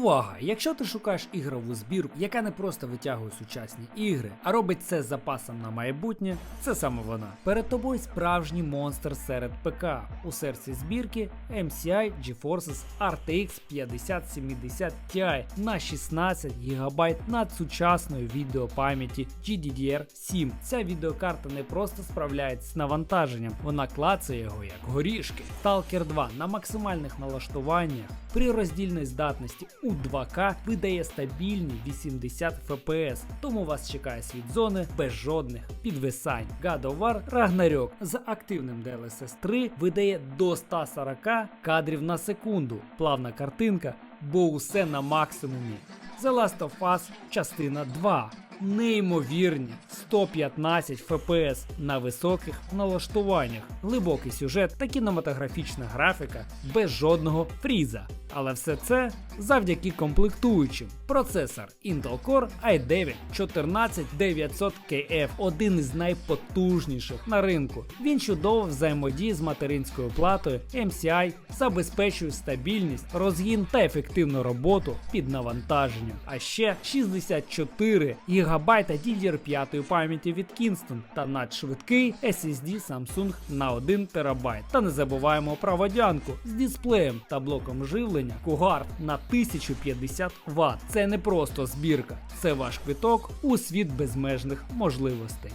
Увага! Якщо ти шукаєш ігрову збірку, яка не просто витягує сучасні ігри, а робить це з запасом на майбутнє, це саме вона. Перед тобою справжній монстр серед ПК. У серці збірки MCI GeForce RTX 5070 Ti на 16 ГБ надсучасної відеопам'яті GDDR7. Ця відеокарта не просто справляється з навантаженням, вона клацає його як горішки. Stalker 2 на максимальних налаштуваннях при роздільній здатності у 2К видає стабільні 80 FPS, тому вас чекає світ зони без жодних підвисань. God of War Ragnarok з активним DLSS 3 видає до 140 кадрів на секунду. Плавна картинка, бо усе на максимумі. The Last of Us частина 2. Неймовірні 115 FPS на високих налаштуваннях, глибокий сюжет та кінематографічна графіка без жодного фріза. Але все це завдяки комплектуючим. Процесор Intel Core i9 14900KF, один із найпотужніших на ринку. Він чудово взаємодіє з материнською платою MCI, забезпечує стабільність, розгін та ефективну роботу під навантаженням. А ще 64 ГБ DDR5 пам'яті від Kingston та надшвидкий SSD Samsung на 1 ТБ. Та не забуваємо про водянку з дисплеєм та блоком живлення Cougar на 1050 Вт. Це не просто збірка, це ваш квиток у світ безмежних можливостей.